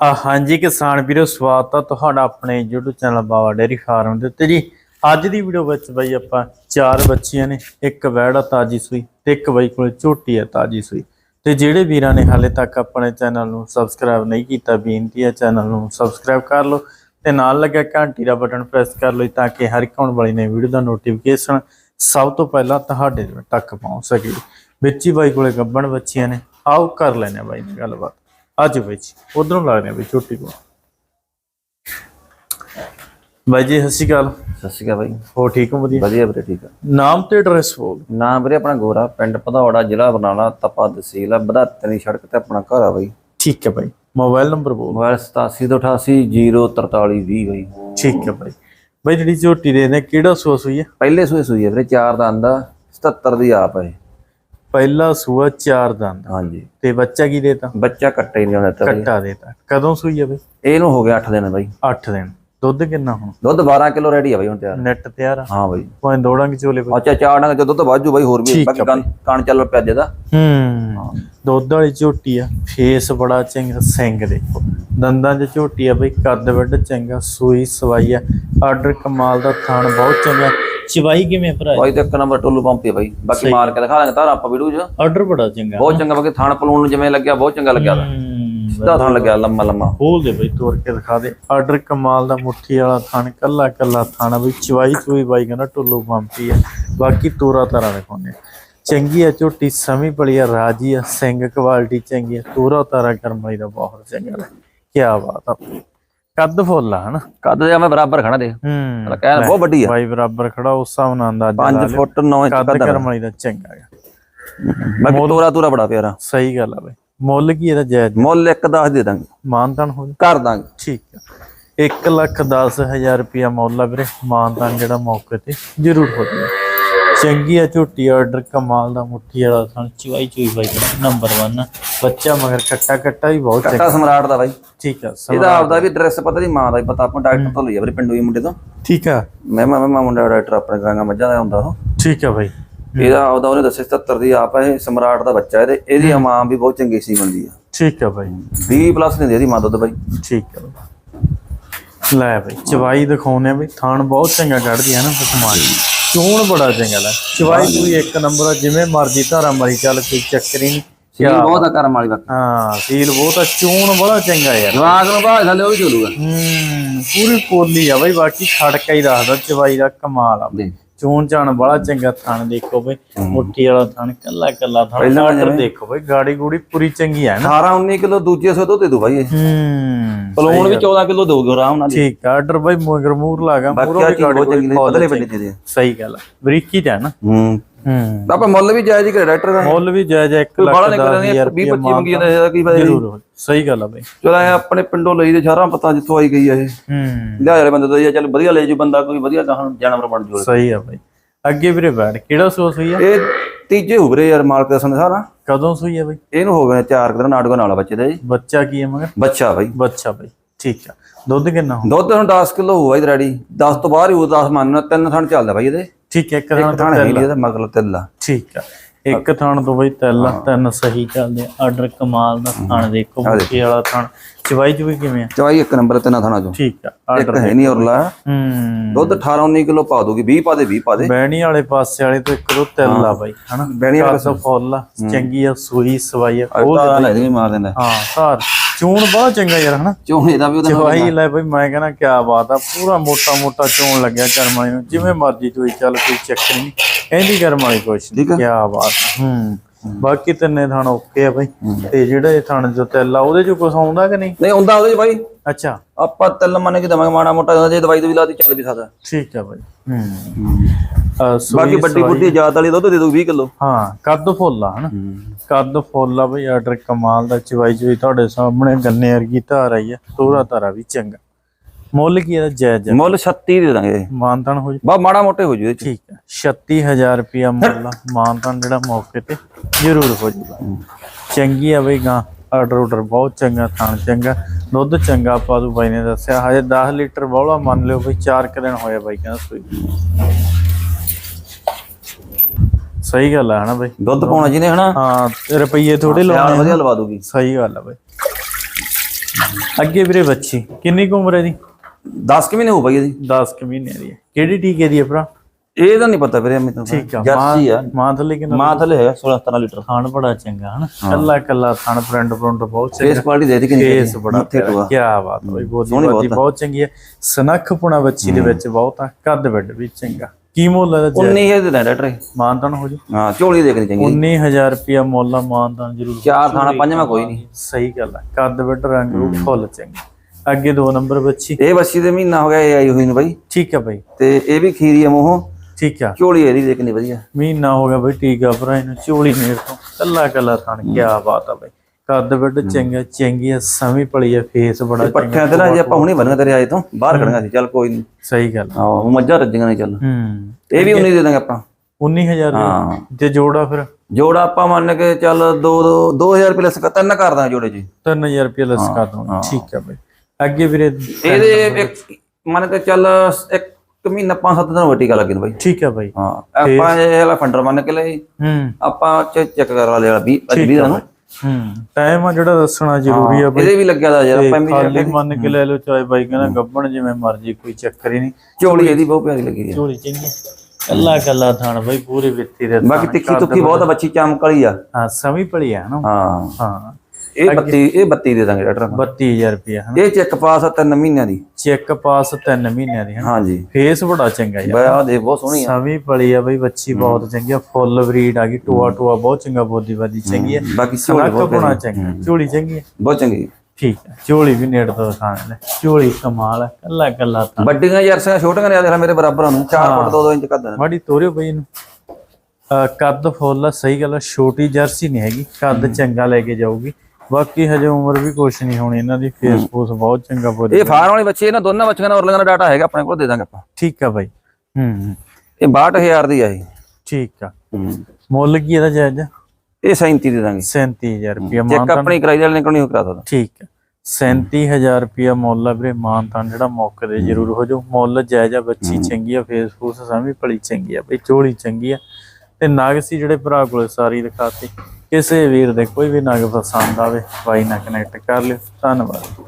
ਆ ਹਾਂਜੀ ਕਿਸਾਨ ਵੀਰੋ, ਸਵਾਗਤ ਆ ਤੁਹਾਡਾ ਆਪਣੇ YouTube channel Bawa dairy farm ਦੇ ਉੱਤੇ। ਜੀ, ਅੱਜ ਦੀ ਵੀਡੀਓ ਵਿੱਚ ਬਈ ਆਪਾਂ ਚਾਰ ਬੱਚੀਆਂ ਨੇ, ਇੱਕ ਵੈੜਾ ਤਾਜੀ ਸੂਈ ਤੇ ਇੱਕ ਬਈ ਕੋਲ ਝੋਟੀ ਆ ਤਾਜੀ ਸੂਈ। ਤੇ ਜਿਹੜੇ ਵੀਰਾਂ ਨੇ ਹਾਲੇ ਤੱਕ ਆਪਣੇ ਚੈਨਲ ਨੂੰ ਸਬਸਕ੍ਰਾਈਬ ਨਹੀਂ ਕੀਤਾ, ਬੇਨਤੀ ਹੈ ਚੈਨਲ ਨੂੰ ਸਬਸਕ੍ਰਾਈਬ ਕਰ ਲਓ ਤੇ ਨਾਲ ਲੱਗਿਆ ਘੰਟੀ ਦਾ ਬਟਨ ਪ੍ਰੈਸ ਕਰ ਲਓ ਤਾਂ ਕਿ ਹਰ ਇੱਕ ਆਉਣ ਵਾਲੀ ਨਵੀਂ ਵੀਡੀਓ ਦਾ ਨੋਟੀਫਿਕੇਸ਼ਨ ਸਭ ਤੋਂ ਪਹਿਲਾਂ ਤੁਹਾਡੇ ਤੱਕ ਪਹੁੰਚ ਸਕੇ। ਵਿੱਚ ਹੀ ਬਾਈ ਕੋਲੇ ਗੱਬਣ ਬੱਚੀਆਂ ਨੇ, ਆਓ ਕਰ ਲੈਣੇ ਬਾਈ ਨਾਲ ਗੱਲਬਾਤ। ਅੱਜ ਬਾਈ ਜੀ ਉਧਰੋਂ ਲੱਗਦੇ ਆ ਬਈ ਛੋਟੀ ਕੋ ਬਾਈ ਜੀ ਸਤਿ ਸ਼੍ਰੀ ਅਕਾਲ। ਸਤਿ ਸ਼੍ਰੀ ਅਕਾਲ ਬਾਈ। ਹੋ ਠੀਕ ਹੋ? ਵਧੀਆ। ਵਧੀਆ ਵੀਰੇ ਠੀਕ ਆ। ਨਾਮ ਤੇ ਐਡਰੈਸ ਬੋਲ। ਨਾਮ ਵੀਰੇ ਆਪਣਾ ਗੋਰਾ ਪਿੰਡ ਭਦੌੜਾ ਜ਼ਿਲ੍ਹਾ ਬਰਨਾਲਾ ਤਪਾ ਤਹਿਸੀਲ ਆ ਬਧਾਤਰੀ ਸੜਕ ਤੇ ਆਪਣਾ ਘਰ ਆ ਬਾਈ। ਠੀਕ ਹੈ ਬਾਈ। ਮੋਬਾਈਲ ਨੰਬਰ ਬੋਲ। ਮੋਬਾਈਲ 8788004320 ਬਾਈ। ਠੀਕ ਹੈ ਬਾਈ। ਬਾਈ ਜਿਹੜੀ ਝੋਟੀ ਦੇ ਨੇ ਕਿਹੜਾ ਸੂਆ ਸੂਈ ਹੈ? ਪਹਿਲੇ ਸੂਏ ਸੂਈ ਆ ਵੀਰੇ ਚਾਰ ਦਾ ਆਂਦਾ 77 ਦੀ ਆਪ ਹੈ। ਪਹਿਲਾ ਸੂਆ ਚਾਰ ਦੰਦ। ਹਾਂਜੀ। ਤੇ ਬੱਚਾ ਕੀ ਦੇਤਾ? ਬੱਚਾ ਕੱਟੇ ਨਹੀਂ ਹੁੰਦਾ ਬਾਈ। ਕੱਟਾ ਦੇਤਾ। ਕਦੋਂ ਸੂਈ ਹੈ ਬਾਈ? ਇਹਨੂੰ ਹੋ ਗਿਆ 8 ਦਿਨ ਬਾਈ। 8 ਦਿਨ। ਦੁੱਧ ਕਿੰਨਾ ਹੁਣ? ਦੁੱਧ 12 ਕਿਲੋ ਰੈਡੀ ਆ ਬਾਈ ਹੁਣ ਤਿਆਰ। ਨੈਟ ਤਿਆਰ ਆ? ਹਾਂ ਬਾਈ। ਭਾਵੇਂ ਦੋੜਾਂਗੇ ਚੋਲੇ ਬਾਈ। ਅੱਛਾ ਚਾਰ ਨਾਲ ਦੁੱਧ ਵਾਜੂ ਬਾਈ ਹੋਰ ਵੀ ਬਾਕੀ ਕਣ ਚੱਲ ਪਿਆ ਅੱਜ ਦਾ। ਹੂੰ। ਦੁੱਧ ਵਾਲੀ ਝੋਟੀ ਆ ਫੇਸ ਬੜਾ ਚੰਗਾ ਸਿੰਘ ਦੇਖੋ। ਦੰਦਾਂ 'ਚ ਝੋਟੀ ਆ ਬਈ ਕੱਦ ਵੱਡ ਚੰਗਾ ਸੂਈ ਸਵਾਈ ਆ। ਆਰਡਰ ਕਮਾਲ ਦਾ ਥਾਣ ਬਹੁਤ ਚੰਗਾ। ਚਵਾਈ ਕਿਵੇਂ ਭਰਾ ਬਾਈ ਤੇ ਇੱਕ ਨੰਬਰ ਟੋਲੂ ਪੰਪ ਹੈ ਬਾਈ। ਬਾਕੀ ਮਾਰ ਕੇ ਦਿਖਾ ਦਾਂਗੇ ਤਾਂ ਆਪਾਂ ਵੀਡੀਓ 'ਚ। ਆਰਡਰ ਬੜਾ ਚੰਗਾ। ਬਹੁਤ ਚੰਗਾ ਬਾਕੀ ਥਾਣ ਪਲੂਣ ਨੂੰ ਜਿਵੇਂ ਲੱਗਿਆ ਬਹੁਤ ਚੰਗਾ ਲੱਗਿਆ ਹੂੰ ਸਿੱਧਾ ਥਾਣ ਲੱਗਿਆ ਲੰਮਾ ਲੰਮਾ। ਖੋਲ ਦੇ ਬਈ ਤੋੜ ਕੇ ਦਿਖਾ ਦੇ। ਆਰਡਰ ਕਮਾਲ ਦਾ ਮੁੱਠੀ ਵਾਲਾ ਥਾਣ ਕੱਲਾ ਕੱਲਾ ਥਾਣਾ ਬਈ। ਚਵਾਈ ਚੂਈ ਬਾਈ ਕਹਿੰਦਾ ਟੁੱਲੂ ਪੰਪੀ ਆ। ਬਾਕੀ ਤੋਰਾ ਤਾਰਾ ਦਿਖਾਉਂਦੇ। ਚੰਗੀ ਆ ਝੋਟੀ ਸਮੀ ਪਲੀ ਆ ਰਾਜੀ ਆ ਸਿੰਘ ਕੁਆਲਿਟੀ ਚੰਗੀ ਆ। ਤੋਰਾ ਤਾਰਾ ਕਰਮਾਈ ਦਾ ਬਹੁਤ ਚੰਗਾ। ਕੀ ਬਾਤ ਆ। ਕੱਦ ਫੁੱਲ ਆ ਹਨਾ? ਕੱਦ ਦੇ ਮੈਂ ਬਰਾਬਰ ਖੜਾ ਦੇ ਹੂੰ ਕਹਿਣ ਬਹੁਤ ਵੱਡੀ ਆ। ਬਾਈ ਬਰਾਬਰ ਖੜਾ ਉਸ ਹਿਸਾਬ ਨਾਲ ਅੰਦਾਜ਼ਾ 5 ਫੁੱਟ 9 ਇੰਚ ਕੱਦ ਕੱਦ ਕਰਮਾਈ ਦਾ ਚੰਗਾ ਹੈ ਬਾਕੀ ਤੋਰਾ ਤੋਰਾ ਬੜਾ ਪਿਆਰਾ। ਸਹੀ ਗੱਲ ਆ ਬਈ। ਮੁੱਲ ਕੀ ਇਹਦਾ ਜਾਇਜ਼? ਮੁੱਲ ਇੱਕ 10 ਦੇ ਦਾਂਗੇ। ਮਾਨਤਾਨ ਹੋ ਜਾ ਕਰ ਦਾਂਗੇ। ਠੀਕ ਆ। 1 ਲੱਖ 10 ਹਜ਼ਾਰ ਰੁਪਿਆ ਮੁੱਲ ਆ ਵੀਰੇ। ਮਾਨਤਾਨ ਜਿਹੜਾ ਮੌਕੇ ਤੇ ਜ਼ਰੂਰ ਹੋ ਜਾਵੇ ਚੰਗੀ ਆ ਝੋਟੀ ਆਰਡਰ ਕਮਾਲ ਦਾ ਮੁੱਠੀ ਵਾਲਾ ਸਣ ਚੁਆਈ ਚੁਈ ਬਾਈ ਨੰਬਰ 1 ਬੱਚਾ ਮਗਰ ਕੱਟਾ ਕੱਟਾ ਵੀ ਬਹੁਤ ਚੰਗਾ। ਕੱਟਾ ਸਮਰਾਟ ਦਾ ਬਾਈ। ਠੀਕ ਆ ਇਹਦਾ ਆਪਦਾ ਵੀ ਐਡਰੈਸ ਪਤਾ ਨਹੀਂ ਮਾਂ ਦਾ ਪਤਾ ਆਪਾਂ ਡਾਕਟਰ ਤੋਂ ਲਈ ਆ ਵੀਰੇ ਪਿੰਡੂ ਹੀ ਮੁੰਡੇ ਤੋਂ। ਠੀਕ ਆ। ਮੈਂ ਮੈਂ ਮੈਂ ਮੁੰਡਾ ਡਾਕਟਰ ਆਪਣੇ ਗਾਂਗਾ ਮੱਝਾਂ ਦਾ ਹੁੰਦਾ ਉਹ। ਠੀਕ ਆ ਬਾਈ। ਇਹਦਾ ਆਪਦਾ ਉਹਨੇ ਦੱਸਿਆ 77 ਦੀ ਆਪ ਹੈ ਸਮਰਾਟ ਦਾ ਬੱਚਾ ਇਹਦੇ ਇਹਦੀ ਮਾਂ ਵੀ ਬਹੁਤ ਚੰਗੀ ਸੀ ਬੰਦੀ ਆ। ਠੀਕ ਆ ਬਾਈ। 20 ਪਲੱਸ ਨੇ ਇਹਦੀ ਮਾਂ ਦੁੱਧ ਬਾਈ। ਠੀਕ ਆ ਲੈ ਬਈ ਚਵਾਈ ਦਿਖਾਉਨੇ ਬਈ ਥਾਣ ਬਹੁਤ ਚੰਗਾ ਕੱਢਦੀ ਹੈ ਨਾ ਸਮਾਨ। ਚੋਣ ਬੜਾ ਚੰਗਾ ਲੈ ਚਵਾਈ ਕੋਈ ਇੱਕ ਨੰਬਰ ਆ ਜਿਵੇਂ ਮਰਜ਼ੀ ਧਾਰਾ ਮਾਰੀ ਚੱਲ ਕੋਈ ਚੱਕਰ ਹੀ ਨਹੀਂ। ਇਹ ਬਹੁਤ ਆ ਕਰਮ ਵਾਲੀ ਬਾਕੀ। ਹਾਂ ਸੀਲ ਬਹੁਤ ਆ ਚੋਣ ਬੜਾ ਚੰਗਾ ਯਾਰ। ਜਵਾਕ ਨੂੰ ਬਾਹਰ ਥੱਲੇ ਉਹ ਵੀ ਚੱਲੂਗਾ। ਹੂੰ ਪੂਰੀ ਪੋਲੀ ਆ ਬਈ ਬਾਕੀ ਖੜਕਾ ਹੀ ਰੱਖਦਾ ਚਵਾਈ ਦਾ ਕਮਾਲ ਆ। ਦੇਖ। ਚੋਣ ਚਾਣ ਬੜਾ ਚੰਗਾ ਥਣ ਦੇਖੋ ਬਈ ਮੁੱਠੀ ਵਾਲਾ ਥਣ ਕੱਲਾ ਕੱਲਾ ਥਣ। ਆਰਡਰ ਦੇਖੋ ਬਈ ਗਾੜੀ ਗੂੜੀ ਪੂਰੀ ਚੰਗੀ ਆ ਨਾ? 18 19 ਕਿਲੋ ਦੂਜੇ ਸੋ ਤੋਂ ਦੇ ਦੂ ਬਾਈ ਇਹ। ਹੂੰ ਪਲੂਣ ਵੀ 14 ਕਿਲੋ ਦੇਊਗਾ ਆਰਾਮ ਨਾਲ। ਠੀਕ ਆ ਆਰਡਰ ਬਈ ਮਗਰ ਮੂਰ ਲਾਗਾ ਮੂਰੋਂ ਵੀ ਗਾੜੀ ਬਹੁਤ ਚੰਗੀ ਨੇ ਬਦਲੇ ਦੇ ਸਹੀ ਗੱਲ ਆ ਬਰੀਕੀ ਤਾਂ ਹੈ ਨਾ। ਹੂੰ। ਹੂੰ। ਆਪਾਂ ਮੁੱਲ ਵੀ ਜਾਇਜ਼ ਹੀ ਕਰੇ ਡਾਕਟਰ ਦਾ। ਮੁੱਲ ਵੀ ਜਾਇਜ਼ 1 ਲੱਖ ਦਾ ਨਿਕਲ ਨਹੀਂ 1000 20 ਰੁਪਏ 25 ਮੰਗੀ ਜਾਂਦੇ ਇਹਦਾ ਕੀ ਫਾਇਦਾ ਜ਼ਰੂਰ ਹੋ- ਸਹੀ ਗੱਲ ਆ ਬਈ। ਚਲ ਐ ਆਪਣੇ ਪਿੰਡੋਂ ਲਈ ਦੇ ਸਾਰਾ ਪਤਾ ਜਿੱਥੋਂ ਆਈ ਗਈ ਆ ਇਹ। ਹੂੰ। ਲਿਆ ਵਾਲੇ ਬੰਦੇ ਤੋਂ ਇਹ ਚੱਲ ਵਧੀਆ ਲੈ ਜੂ ਬੰਦਾ ਕੋਈ ਵਧੀਆ ਗਾਹਾਂ ਜਾਨਵਰ ਬਣ ਜੂ। ਸਹੀ ਆ ਬਈ। ਅੱਗੇ ਵੀਰੇ ਬੈਠ ਕਿਹੜਾ ਸੋਸ ਹੋਈ ਆ? ਇਹ ਤੀਜੇ ਉਭਰੇ ਯਾਰ ਮਾਲਕ ਦਾ ਨਾ ਕਦੋਂ ਸੂਈ ਆ ਬਈ? ਇਹਨੂੰ ਹੋ ਗਏ ਚਾਰ ਕੁ ਦਿਨ ਨਾਟਕ ਨਾਲ ਬੱਚੇ ਦਾ ਜੀ। ਬੱਚਾ ਕੀ ਹੈ ਮਗਰ? ਬੱਚਾ ਬਾਈ। ਬੱਚਾ ਬਈ ਠੀਕ ਆ। ਦੁੱਧ ਕਿੰਨਾ ਹੋ ਦੁੱਧ ਹੁਣ 10 ਕਿਲੋ ਹੋਊਗਾ ਇਹ ਰੈਡੀ 10 ਤੋਂ ਬਾਹਰ ਹੀ ਹੋਊ 10 ਮੰਨ ਤਿੰਨ ਥਣ ਚੱਲਦਾ ਬਾਈ ਇਹਦੇ। ਠੀਕ ਹੈ ਇੱਕ ਥਾਣ ਤੋਂ ਥਣ ਨਹੀਂ ਇਹਦਾ ਮਗਲ ਤਿੱਲਾ ਠੀਕ ਆ। ਇੱਕ ਥਾਣ ਤੋਂ ਬਈ ਤਿੰਨ ਤਿੰਨ ਸਹੀ ਚੱਲਦੇ ਆਰਡਰ ਕਮਾਲ ਦਾ ਥਾਣ ਦੇਖੋ। ਮੁੱਠੀ ਵਾਲਾ ਥਾਣ। ਚਵਾਈ ਚ ਵੀ ਕਿਵੇਂ ਆ? ਚਵਾਈ ਇੱਕ ਨੰਬਰ ਤਿੰਨ ਥਣਾ ਚੋਂ। ਠੀਕ ਆ। ਆਰਡਰ ਹੈ ਨਹੀਂ ਔਰਲਾ ਹੂੰ। ਦੁੱਧ 18 19 ਕਿਲੋ ਪਾ ਦੂਗੀ 20 ਪਾ ਦੇ 20 ਪਾ ਦੇ। ਬੈਣੀ ਵਾਲੇ ਪਾਸੇ ਵਾਲੇ ਤੋਂ ਇੱਕ ਦੋ ਆ ਬਾਈ ਹਨਾ? ਬਹਿਣੀ ਵਾਲੇ ਕੱਦ ਫੁੱਲ ਚੰਗੀ ਆ ਸੂਈ ਸਵਾਈ ਆ ਉਹ ਲੈ ਦੇ ਮਾਰ ਦਿੰਦਾ ਹਾਂ ਸਾਰ ਚੂਣ ਬੜਾ ਚੰਗਾ ਯਾਰ ਹਨਾ? ਚੋਣੇ ਦਾ ਵੀ ਉਹਦਾ ਚਵਾਈ ਲੈ ਬਈ ਮੈਂ ਕਹਿੰਦਾ ਕਿਆ ਬਾਤ ਆ ਪੂਰਾ ਮੋਟਾ ਮੋਟਾ ਚੋਣ ਲੱਗਿਆ ਕਰਮਾਈ ਨੂੰ। ਜਿਵੇਂ ਮਰਜ਼ੀ ਤੂੰ ਚੱਲ ਕੋਈ ਚੱਕਰ ਨਹੀਂ। ਕਹਿੰਦੀ ਕਰਮਾਈ ਕੁਛ ਨਹੀਂ। ਕਿਆ ਬਾਤ। ਹੂੰ। ਬਾਕੀ ਤਿੰਨੇ ਥਣ ਓਕੇ ਆ ਬਈ। ਤੇ ਜਿਹੜਾ ਇਹ ਥਣ ਜੋ ਤੈਲਾ ਉਹਦੇ ਚ ਕੁਝ ਆਉਂਦਾ ਕਿ ਨਹੀਂ? ਨਹੀਂ ਹੁੰਦਾ ਉਹਦੇ 'ਚ ਬਾਈ। ਅੱਛਾ। ਆਪਾਂ ਤਿਲ ਮੰਨ ਕੇ ਦਵਾਂਗੇ ਮਾੜਾ ਮੋਟਾ ਜੇ ਦਵਾਈ ਤੋਂ ਵੀ ਲਾਤੀ ਚੱਲ ਵੀ ਸਕਦਾ। ਠੀਕ ਆ ਬਈ। ਹੂੰ। ਬਾਕੀ ਵੱਡੀ ਬੁੱਢੀ ਜਾਤ ਵਾਲੀ ਦੁੱਧ ਦੇ ਦੂ 20 ਕਿਲੋ। ਹਾਂ ਕੱਦ ਫੁੱਲ ਆ ਹਨਾ? ਕੱਦ ਫੁੱਲ ਆ ਬਈ ਆਰਡਰ ਕਮਾਲ ਦਾ ਚਵਾਈ ਚਵਾਈ ਤੁਹਾਡੇ ਸਾਹਮਣੇ ਗੰਨੇ ਵਰਗੀ ਧਾਰ ਆਈ ਆ ਤੋਰਾ ਧਾਰਾ ਵੀ ਚੰਗਾ। ਮੁੱਲ ਕੀ ਇਹਦਾ ਜਾਇਜ਼? ਮੁੱਲ 36 ਦੇ ਦਾਂਗੇ। ਮਾਨਤਨ ਹੋ ਜਾ ਬਾ ਮਾੜਾ ਮੋਟੇ ਹੋ ਜੂ ਠੀਕ ਹੈ। 36000 ਰੁਪਿਆ ਮੁੱਲ। ਮਾਨਤਨ ਜਿਹੜਾ ਮੌਕੇ ਤੇ ਜ਼ਰੂਰ ਹੋ ਜਾਊਗਾ। ਚੰਗੀ ਆ ਬਈ ਗਾਂ। ਆਰਡਰ ਆਰਡਰ ਬਹੁਤ ਚੰਗਾ ਥਾਣ ਚੰਗਾ। ਦੁੱਧ ਚੰਗਾ ਪਾ ਦੂ ਬਾਈ ਨੇ ਦੱਸਿਆ। ਹਜੇ 10 ਲੀਟਰ ਬੌਲਾ ਮੰਨ ਲਿਓ ਬਈ 4 ਕੁ ਦਿਨ ਹੋਏ ਬਾਈ ਕਹਿੰਦਾ ਸੂਈ। ਸਹੀ ਗੱਲ ਆ ਹਨਾ ਬਈ? ਦੁੱਧ ਪਾਉਣਾ ਜਿਹਨੇ ਹਨਾ? ਹਾਂ ਰੁਪਈਏ ਥੋੜੇ ਲਾਉਣੇ। ਵਧੀਆ ਲਵਾ ਦੂਗੀ। ਸਹੀ ਗੱਲ ਆ ਬਈ। ਅੱਗੇ ਵੀਰੇ ਬੱਚੀ ਕਿੰਨੀ ਕੁ ਉਮਰ ਹੈ ਦੀ 10 ਕਿ ਮਹੀਨੇ ਹੋ ਪਈ ਇਹਦੀ। 10 ਕੁ ਮਹੀਨੇ ਦੀ। ਹੈ ਕਿਹੜੀ ਟੀਕੇ ਦੀ ਹੈ ਭਰਾ? ਇਹ ਤਾਂ ਨਹੀਂ ਪਤਾ ਵੀਰੇ ਮੈਨੂੰ ਠੀਕ ਆ ਜਰਸੀ ਆ। ਮਾਂ ਥੱਲੇ ਕਿੰਨਾ ਮਾਂ ਥਲੇ ਹੈਗਾ 16 17 ਲੀਟਰ। ਥਣ ਬੜਾ ਚੰਗਾ ਹਨ? ਕੱਲਾ ਕੱਲਾ ਥਣ ਪ੍ਰਿੰਟ ਪ੍ਰਿੰਟ ਬਹੁਤ ਚੰਗਾ। ਫੇਸ ਕੁਆਲਿਟੀ ਦੇ ਦੇ ਕਿ ਫੇਸ ਬੜਾ ਕੀ ਬਾਤ ਹੈ ਬਈ ਬੋਦੀ ਬਹੁਤ ਚੰਗੀ ਹੈ ਸਨੱਖ ਪੁਣਾ ਬੱਚੀ ਦੇ ਵਿੱਚ ਬਹੁਤ ਆ ਕੱਦ ਵੱਡ ਵੀ ਚੰਗਾ। ਕੀ ਮੁੱਲ ਹੈ ਦਾ 19000 ਦੇ ਡਾਕਟਰ ਇਹ। ਮਾਨਤਨ ਹੋ ਜੂ ਹਾਂ ਝੋਲੀ ਦੇਖਣੀ ਚੰਗੀ 19000 ਰੁਪਿਆ ਮੁੱਲ ਆ ਮਾਨਤਨ ਜ਼ਰੂਰ। ਚਾਰ ਥਾਣਾ ਪੰਜਵਾਂ ਕੋਈ ਨਹੀਂ। ਸਹੀ ਗੱਲ ਹੈ ਕੱਦ ਵੱਡ ਰੰਗ ਫੁੱਲ ਚੰਗਾ। ਅੱਗੇ ਦੋ ਨੰਬਰ ਬੱਚੀ। ਇਹ ਬੱਚੀ ਦੇ ਮਹੀਨਾ ਹੋ ਗਿਆ ਇਹ ਆਈ ਹੋਈ ਨੂੰ ਬਾਈ। ਠੀਕ ਹੈ ਬਾਈ। ਤੇ ਇਹ ਵੀ ਖੀਰੀ ਆ ਮੂੰਹੋਂ। ਠੀਕ ਆ। ਝੋਲੀ ਇਹਦੀ ਦੇਖਣੀ ਵਧੀਆ। ਮਹੀਨਾ ਹੋ ਗਿਆ ਬਈ ਟੀਕਾ ਭਰਾ ਇਹਨੂੰ ਝੋਲੀ ਨੇੜ ਤੋਂ ਕੱਲਾ ਕੱਲਾ ਥਣ ਕੀ ਬਾਤ ਆ ਬਈ। ਕੱਦ ਵੱਡ ਚੰਗਾ ਚੰਗੀ ਆ ਸਮੀ ਪਲੀ ਆ ਫੇਸ ਬੜਾ ਚੰਗਾ ਪੱਠਿਆਂ ਤੇ ਨਾ ਜੇ ਆਪਾਂ ਹੁਣੇ ਬੰਨਗਾ ਤੇਰੇ ਆਏ ਤੋਂ ਬਾਹਰ ਖੜੀਆਂ ਸੀ ਚੱਲ ਕੋਈ ਨਹੀਂ ਸਹੀ ਗੱਲ। ਹਾਂ ਮੱਝਾਂ ਰੱਜੀਆਂ ਨਹੀਂ ਚੱਲ। ਹੂੰ। ਇਹ ਵੀ ਉਨੀ ਦੇ ਦਾਂਗੇ ਆਪਾਂ। 19000 ਹਾਂ। ਤੇ ਜੋੜਾ ਫਿਰ? ਜੋੜਾ ਆਪਾਂ ਮੰਨ ਕੇ ਚੱਲ 2 2000 ਰੁਪਏ ਲੈਸ ਤਿੰਨ ਕਰ ਦਾਂਗੇ ਜੋੜੇ ਜੀ 3000 ਰੁਪਏ ਲੈਸ ਕਰ ਦੂੰਗਾ ਠੀਕ ਹੈ ਬਈ। ਅੱਗੇ ਵੀਰੇ ਇਹਦੇ ਇੱਕ ਮੰਨ ਕੇ ਚੱਲ ਇੱਕ ਮਹੀਨਾ 5-7 ਦਿਨ ਵਟੀਕਾ ਲੱਗੇ ਬਾਈ। ਠੀਕ ਹੈ ਬਈ। ਹਾਂ ਆਪਾਂ ਇਹ ਵਾਲਾ ਫੰਡਰ ਮੰਨ ਕੇ ਲਈ। ਹੂੰ। ਆਪਾਂ ਚੈੱਕ ਕਰ ਵਾਲਾ 20 ਅੱਜ 20 ਦਾ ਹੂੰ। ਟਾਈਮ ਆ ਜਿਹੜਾ ਦੱਸਣਾ ਜ਼ਰੂਰੀ ਆ ਬਈ। ਇਹਦੇ ਵੀ ਲੱਗਿਆ ਦਾ ਯਾਰ ਆਪਾਂ ਤੇ ਵੀ ਖਾਲੀ ਮੰਨ ਕੇ ਲੈ ਲਓ ਚਾਹੇ ਬਾਈ ਕਹਿੰਦਾ ਗੱਬਣ ਜਿਵੇਂ ਮਰਜ਼ੀ ਕੋਈ ਚੱਕਰ ਹੀ ਨਹੀਂ। ਝੋਲੀ ਇਹਦੀ ਬਹੁਤ ਪਿਆਰੀ ਲੱਗੀ ਹੈ ਝੋਲੀ ਚੰਗੀ ਕੱਲਾ ਕੱਲਾ ਥਾਣ ਬਈ ਪੂਰੀ ਵਿੱਤੀ ਦੇ ਬਾਕੀ ਤਿੱਖੀ ਤੁੱਖੀ ਬਹੁਤ ਆ, ਬੱਚੀ ਚਮਕ ਵਾਲੀ ਆ। ਹਾਂ ਸਮੀ ਪਲੀ ਆ ਨਾ। ਹਾਂ। ਹਾਂ। ਇਹ 32 ਇਹ 32 ਦੇ ਦਾਂਗੇ ਡਾਕਟਰ 32000 ਰੁਪਏ ਹਨ? ਇਹ ਚੈੱਕ ਪਾਸ ਆ ਤਿੰਨ ਮਹੀਨਿਆਂ ਦੀ। ਚੈੱਕ ਪਾਸ 3 ਮਹੀਨਿਆਂ ਦੀ ਹਨ? ਹਾਂਜੀ। ਫੇਸ ਬੜਾ ਚੰਗਾ ਯਾਰ। ਆ ਦੇ ਬਹੁਤ ਸੋਹਣੀ ਆ। ਸਮੀ ਪਲੀ ਆ ਬਈ ਬੱਚੀ ਬਹੁਤ ਚੰਗੀ ਆ ਫੁੱਲ ਬਰੀਡ ਆ ਗਈ ਟੋਆ ਟੋਆ ਬਹੁਤ ਚੰਗਾ ਬੋਦੀ ਬਾਦੀ ਚੰਗੀ ਆ। ਬਾਕੀ ਝੋਲੀ ਬਹੁਤ। ਚੰਗਾ। ਝੋਲੀ ਚੰਗੀ ਆ? ਬਹੁਤ ਚੰਗੀ। ਠੀਕ ਹੈ ਝੋਲੀ ਵੀ ਨੇੜ ਤੋਂ ਦਿਖਾਣ ਲੈ ਝੋਲੀ ਕਮਾਲ ਹੈ ਕੱਲਾ ਕੱਲਾ ਤਾਂ। ਵੱਡੀਆਂ ਜਰਸੀਆਂ ਛੋਟੀਆਂ ਨੇ ਆ ਦੇਖ ਲੈ ਮੇਰੇ ਬਰਾਬਰ ਨੂੰ। 4 ਫੁੱਟ 2 2 ਇੰਚ ਕੱਦ ਨੇ। ਮਾੜੀ ਤੋਰਿਓ ਬਈ ਇਹਨੂੰ। ਕੱਦ ਫੁੱਲ ਸਹੀ ਗੱਲ ਛੋਟੀ ਜਰਸੀ ਨਹੀਂ ਹੈਗੀ ਕੱਦ ਚੰਗਾ ਲੈ ਕੇ ਜਾਊਗੀ। ਬਾਕੀ ਹਜੇ ਉਮਰ ਵੀ ਕੁਛ ਨਹੀਂ ਹੋਣੀ ਇਹਨਾਂ ਦੀ ਫੇਸ ਫੂਸ ਬਹੁਤ ਚੰਗਾ ਬੋਦੀ ਇਹ ਫਾਰਮ ਵਾਲੀ ਬੱਚੇ ਇਹਨਾਂ ਦੋਨਾਂ ਬੱਚਿਆਂ ਦਾ ਔਰਲਿਆਂ ਦਾ ਡਾਟਾ ਹੈਗਾ ਆਪਣੇ ਕੋਲ ਦੇ ਦਾਂਗੇ ਆਪਾਂ। ਠੀਕ ਆ ਬਾਈ। ਹੂੰ ਇਹ 62000 ਦੀ ਆ ਇਹ। ਠੀਕ ਆ। ਮੁੱਲ ਕੀ ਇਹਦਾ ਜਾਇਜ਼? ਇਹ 37 ਦੇ ਦਾਂਗੇ। 37000 ਰੁਪਇਆ ਚੈੱਕ ਮਾਨਤਾਨ ਆਪਣੀ ਕਰਾਈ ਵਾਲੇ ਨੇ ਕੋਈ ਨਹੀਂ ਕਰਾ ਸਕਦਾ। ਠੀਕ ਹੈ 37000 ਰੁਪਇਆ ਮੁੱਲ ਆ ਵੀਰੇ ਮਾਨਤਾਨ ਜਿਹੜਾ ਮੌਕੇ ਤੇ ਜ਼ਰੂਰ ਹੋ ਜਾਊ ਮੁੱਲ ਜਾਇਜ਼ ਆ ਬੱਚੀ ਚੰਗੀ ਆ ਫੇਸ ਫੂਸ ਸਮੀ ਭਲੀ ਚੰਗੀ ਆ ਬਈ ਝੋਲੀ ਚੰਗੀ ਆ। ਤੇ ਨਗ ਸੀ ਜਿਹੜੇ ਭਰਾ ਕੋਲੇ ਸਾਰੀ ਦਿਖਾਤੀ। ਕਿਸੇ ਵੀਰ ਦੇ ਕੋਈ ਵੀ ਨਗ ਪਸੰਦ ਆਵੇ ਬਾਈ ਨਾਲ ਕਨੈਕਟ ਕਰ ਲਿਓ। ਧੰਨਵਾਦ।